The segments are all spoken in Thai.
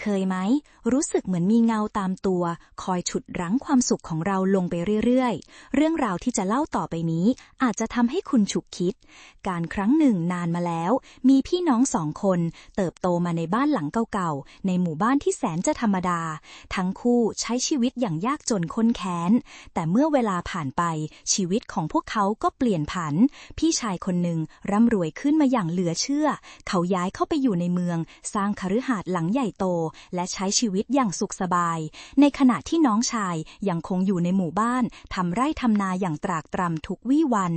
เคยไหม รู้สึกเหมือนมีเงาตามตัว คอยฉุดรั้งความสุขของเราลงไปเรื่อยๆ เรื่องราวที่จะเล่าต่อไปนี้ อาจจะทำให้คุณฉุกคิด การครั้งหนึ่งนานมาแล้ว มีพี่น้องสองคน เติบโตมาในบ้านหลังเก่าๆ ในหมู่บ้านที่แสนจะธรรมดา ทั้งคู่ใช้ชีวิตอย่างยากจนค้นแค้น แต่เมื่อเวลาผ่านไป ชีวิตของพวกเขาก็เปลี่ยนผัน พี่ชายคนหนึ่งร่ำรวยขึ้นมาอย่างเหลือเชื่อ เขาย้ายเข้าไปอยู่ในเมือง สร้างคฤหาสน์หลังใหญ่โตและใช้ชีวิตอย่างสุขสบาย ในขณะที่น้องชายยังคงอยู่ในหมู่บ้านทำไร่ทำนาอย่างตรากตรำทุกวี่วัน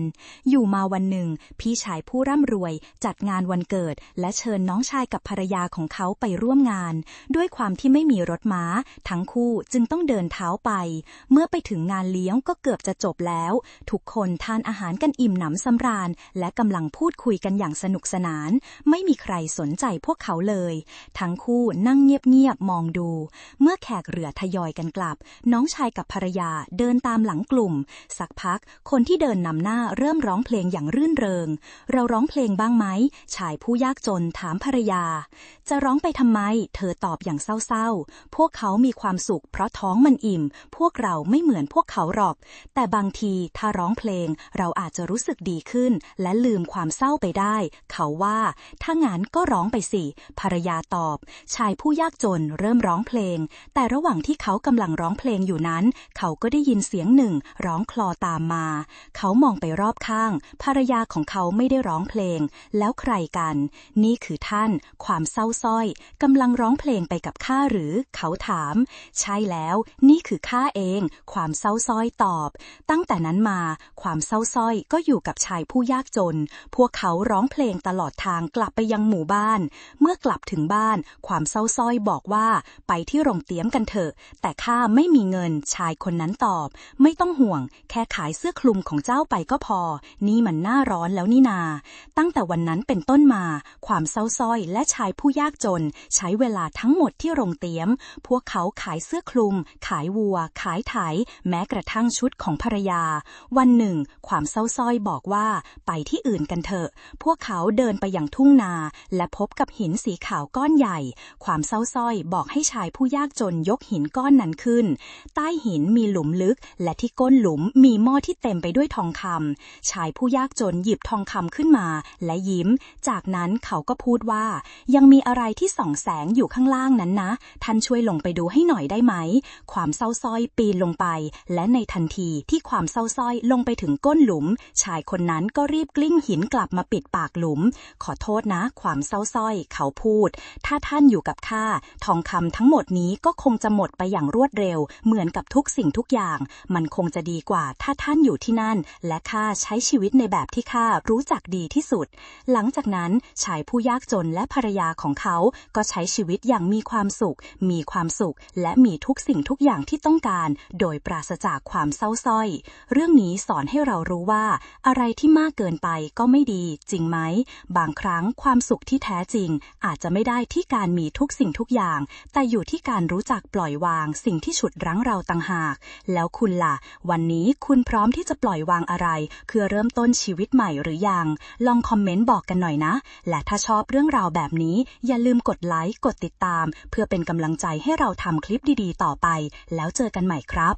อยู่มาวันหนึ่ง พี่ชายผู้ร่ำรวย จัดงานวันเกิด และเชิญน้องชายกับภรรยาของเขาไปร่วมงาน ด้วยความที่ไม่มีรถม้า ทั้งคู่จึงต้องเดินเท้าไป เมื่อไปถึงงานเลี้ยงก็เกือบจะจบแล้ว ทุกคนทานอาหารกันอิ่มหนำสำราญ และกำลังพูดคุยกันอย่างสนุกสนาน ไม่มีใครสนใจพวกเขาเลย ทั้งคู่นั่งเงียบๆมองดู เมื่อแขกเรือทยอยกันกลับ น้องชายกับภรรยาเดินตามหลังกลุ่ม สักพัก คนที่เดินนำหน้าเริ่มร้องเพลงอย่างรื่นเริง เราร้องเพลงบ้างไหมชายผู้ยากจนถามภรรยา จะร้องไปทำไม เธอตอบอย่างเศร้าๆ พวกเขามีความสุขเพราะท้องมันอิ่ม พวกเราไม่เหมือนพวกเขาหรอก แต่บางทีถ้าร้องเพลงเราอาจจะรู้สึกดีขึ้น และลืมความเศร้าไปได้ เขาว่า ถ้างั้นก็ร้องไปสิ ภรรยาตอบ ชายผู้ยากจนเริ่มร้องเพลง แต่ระหว่างที่เขากำลังร้องเพลงอยู่นั้น เขาก็ได้ยินเสียงหนึ่ง ร้องคลอตามมา เขามองไปรอบข้าง ภรรยาของเขาไม่ได้ร้องเพลง แล้วใครกัน นี่คือท่าน ความเศร้าส้อยกำลังร้องเพลงไปกับข้าหรือ เขาถาม ใช่แล้ว นี่คือข้าเอง ความเศร้าส้อยตอบ ตั้งแต่นั้นมา ความเศร้าส้อยก็อยู่กับชายผู้ยากจน พวกเขาร้องเพลงตลอดทางกลับไปยังหมู่บ้าน เมื่อกลับถึงบ้าน ความเศร้าส้อยบอกว่าไปที่โรงเตี้ยมกันเถอะ แต่ข้าไม่มีเงินชายคนนั้นตอบ ไม่ต้องห่วง แค่ขายเสื้อคลุมของเจ้าไปก็พอ นี่มันหน้าร้อนแล้วนี่นา ตั้งแต่วันนั้นเป็นต้นมา ความเศร้าส้อยและชายผู้ยากจน ใช้เวลาทั้งหมดที่โรงเตี้ยม พวกเขาขายเสื้อคลุม ขายวัว ขายไถ แม้กระทั่งชุดของภรรยา วันหนึ่ง ความเศร้าส้อยบอกว่าไปที่อื่นกันเถอะ พวกเขาเดินไปอย่างทุ่งนา และพบกับหินสีขาวก้อนใหญ่ ความเศร้าส้อยบอกให้ชายผู้ยากจนยกหินก้อนนั้นขึ้น ใต้หินมีหลุมลึก และที่ก้นหลุมมีหม้อที่เต็มไปด้วยทองคำชายผู้ยากจนหยิบทองคำขึ้นมา และยิ้ม จากนั้นเขาก็พูดว่า ยังมีอะไรที่ส่องแสงอยู่ข้างล่างนั้นนะ ท่านช่วยลงไปดูให้หน่อยได้ไหม ความเศร้าส้อยปีนลงไป และในทันทีที่ความเศร้าส้อยลงไปถึงก้นหลุม ชายคนนั้นก็รีบกลิ้งหินกลับมาปิดปากหลุม ขอโทษนะ ความเศร้าส้อย เขาพูด ถ้าท่านอยู่กับข้าทองคำทั้งหมดนี้ก็คงจะหมดไปอย่างรวดเร็ว เหมือนกับทุกสิ่งทุกอย่าง มันคงจะดีกว่าถ้าท่านอยู่ที่นั่น และข้าใช้ชีวิตในแบบที่ข้ารู้จักดีที่สุด หลังจากนั้นชายผู้ยากจนและภรรยาของเขาก็ใช้ชีวิตอย่างมีความสุข มีความสุข และมีทุกสิ่งทุกอย่างที่ต้องการ โดยปราศจากความเศร้าส้อย เรื่องนี้สอนให้เรารู้ว่า อะไรที่มากเกินไปก็ไม่ดี จริงไหม บางครั้งความสุขที่แท้จริง อาจจะไม่ได้ที่การมีทุกสิ่งทุกอย่าง แต่อยู่ที่การรู้จักปล่อยวางสิ่งที่ฉุดรั้งเราต่างหาก แล้วคุณล่ะ วันนี้คุณพร้อมที่จะปล่อยวางอะไรเพื่อเริ่มต้นชีวิตใหม่หรือยัง ลองคอมเมนต์บอกกันหน่อยนะ และถ้าชอบเรื่องราวแบบนี้ อย่าลืมกดไลค์ กดติดตาม เพื่อเป็นกำลังใจให้เราทำคลิปดีๆ ต่อไป แล้วเจอกันใหม่ครับ